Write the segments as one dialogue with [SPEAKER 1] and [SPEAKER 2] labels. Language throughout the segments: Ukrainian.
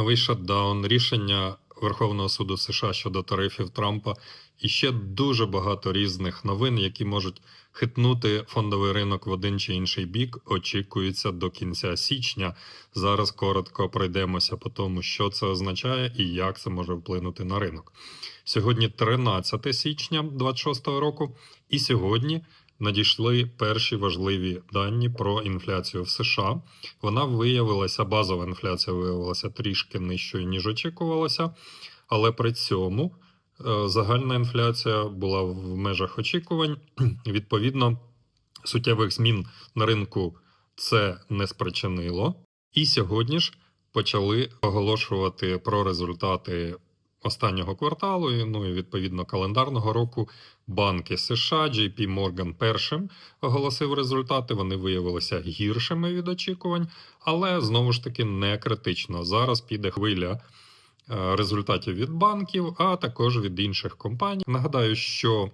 [SPEAKER 1] новий шатдаун, рішення Верховного суду США щодо тарифів Трампа і ще дуже багато різних новин, які можуть хитнути фондовий ринок в один чи інший бік, очікується до кінця січня. Зараз коротко пройдемося по тому, що це означає і як це може вплинути на ринок. Сьогодні 13 січня 2026 року, і сьогодні надійшли перші важливі дані про інфляцію в США. Вона виявилася, базова інфляція виявилася трішки нижчою, ніж очікувалося, але при цьому е, загальна інфляція була в межах очікувань. Відповідно, суттєвих змін на ринку це не спричинило. І сьогодні ж почали оголошувати про результати останнього кварталу, ну і відповідно календарного року. Банки США, JP Morgan першим оголосив результати. Вони виявилися гіршими від очікувань, але знову ж таки не критично. Зараз піде хвиля е, результатів від банків, а також від інших компаній. Нагадаю, що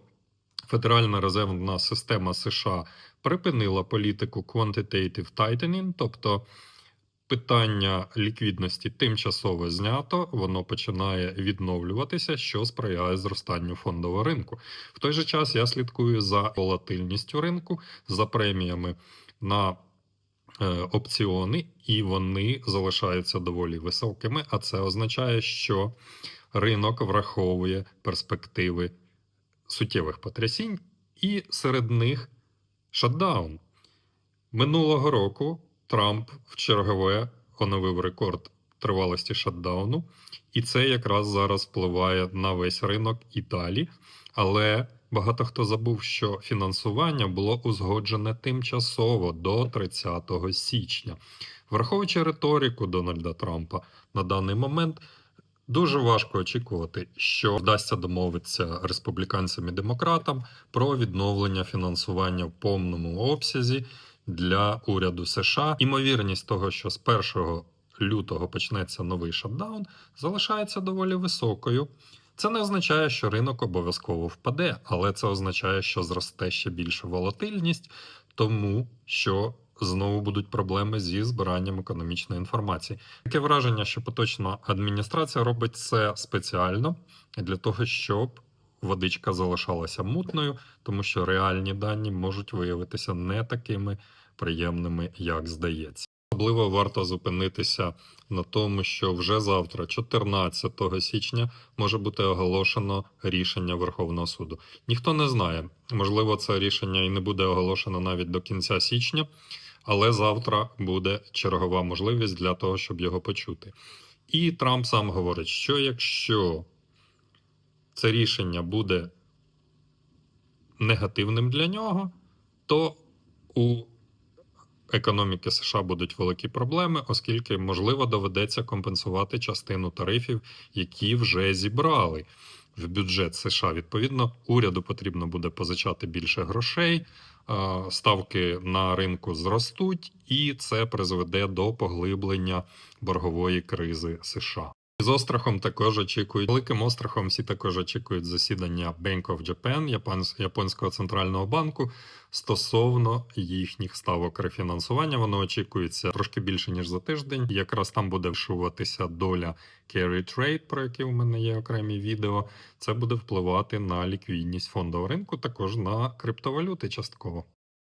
[SPEAKER 1] Федеральна резервна система США припинила політику quantitative tightening, тобто питання ліквідності тимчасово знято, воно починає відновлюватися, що сприяє зростанню фондового ринку. В той же час я слідкую за волатильністю ринку, за преміями на е, опціони, і вони залишаються доволі високими. А це означає, що ринок враховує перспективи суттєвих потрясінь, і серед них шатдаун. Минулого року Трамп в чергове оновив рекорд тривалості шатдауну, і це якраз зараз впливає на весь ринок Італії. Але багато хто забув, що фінансування було узгоджене тимчасово до 30 січня. Враховуючи риторику Дональда Трампа на даний момент. Дуже важко очікувати, що вдасться домовитися республіканцям і демократам про відновлення фінансування в повному обсязі для уряду США. Імовірність того, що з 1 лютого почнеться новий шатдаун, залишається доволі високою. Це не означає, що ринок обов'язково впаде, але це означає, що зросте ще більша волатильність, тому що знову будуть проблеми зі збиранням економічної інформації. Таке враження, що поточна адміністрація робить це спеціально для того, щоб водичка залишалася мутною, тому що реальні дані можуть виявитися не такими приємними, як здається. Особливо варто зупинитися на тому, що вже завтра, 14 січня, може бути оголошено рішення Верховного суду. Ніхто не знає, можливо, це рішення і не буде оголошено навіть до кінця січня, але завтра буде чергова можливість для того, щоб його почути. І Трамп сам говорить, що якщо це рішення буде негативним для нього, то у економіки США будуть великі проблеми, оскільки, можливо, доведеться компенсувати частину тарифів, які вже зібрали в бюджет США. Відповідно, уряду потрібно буде позичати більше грошей, е, ставки на ринку зростуть, і це призведе до поглиблення боргової кризи США. З острахом також очікують великим острахом. Всі також очікують засідання Bank of Japan, японського центрального банку стосовно їхніх ставок рефінансування. Воно очікується трошки більше ніж за тиждень. Якраз там буде вшиватися доля carry trade, про яке у мене є окремі відео. Це буде впливати на ліквідність фондового ринку, також на криптовалюти частково.